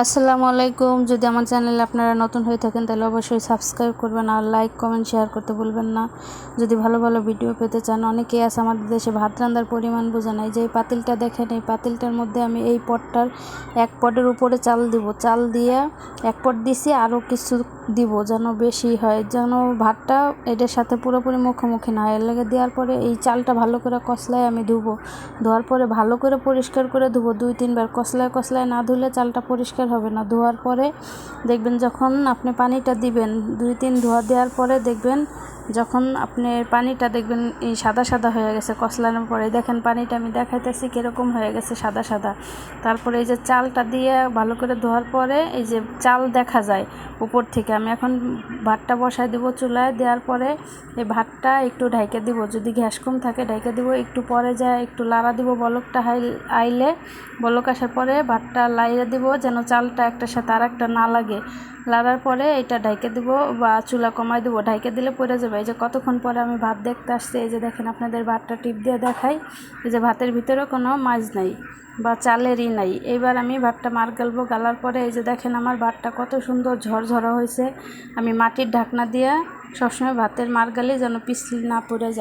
আসসালামু আলাইকুম। যদি আমার চ্যানেলে আপনারা নতুন হয়ে থাকেন, তাহলে অবশ্যই সাবস্ক্রাইব করবেন আর লাইক, কমেন্ট, শেয়ার করতে ভুলবেন না। যদি ভালো ভালো ভিডিও পেতে চান, অনেকেই আছে আমাদের দেশে ভাত রান্নার পরিমাণ বোঝে নাই। যে এই পাতিলটা দেখেন, এই পাতিলটার মধ্যে আমি এই পটটার এক পটের উপরে চাল দিব। চাল দিয়ে এক পট দিছি, আরও কিছু দিব, যেন বেশি হয়, যেন ভাতটা এটার সাথে পুরোপুরি মুখোমুখি না হয়। এর লাগে দেওয়ার পরে এই চালটা ভালো করে কষলায় আমি ধুবো। ধোয়ার পরে ভালো করে পরিষ্কার করে ধুবো। দুই, তিনবার কষলায় কষলায় না ধুলে চালটা পরিষ্কার হবে না। ধোয়ার পরে দেখবেন যখন আপনি পানিটা দিবেন, দুই, তিন ধোয়া দেওয়ার পরে দেখবেন যখন আপনি পানিটা দেখবেন এই সাদা সাদা হয়ে গেছে কষলানোর পরে। দেখেন, পানিটা আমি দেখাইতেছি কীরকম হয়ে গেছে সাদা সাদা। তারপরে এই যে চালটা দিয়ে ভালো করে ধোয়ার পরে এই যে চাল দেখা যায় উপর থেকে। আমি এখন ভাতটা বসাই দেবো চুলায়, দেওয়ার পরে এই ভাতটা একটু ঢাইকে দিব। যদি গ্যাস কম থাকে, ঢাইকে দিব। একটু পরে যায়, একটু লাড়া দিব বলকটা হাই, আইলে। বলক আসার পরে ভাতটা লাইয়ে দিব যেন চালটা একটার সাথে আর একটা না লাগে। লাগার পরে এটা ঢাইকে দিব বা চুলা কমাই দেবো। ঢাইকে দিলে পড়ে যাবে এই যে কতক্ষণ পরে আমি ভাত দেখতে আসছি, এই যে দেখেন আপনাদের ভাতটা টিপ দিয়ে দেখাই, এই যে ভাতের ভিতরে কোনো মাছ নাই বা চালেরই নাই। এবার আমি ভাতটা মার গেলবো, গালার পরে এই যে দেখেন আমার ভাতটা কত সুন্দর ঝরঝরা হয়েছে। আমি মাটির ঢাকনা দিয়ে সবসময় ভাতের মার গালি যেন পিছলি না পড়ে যায়।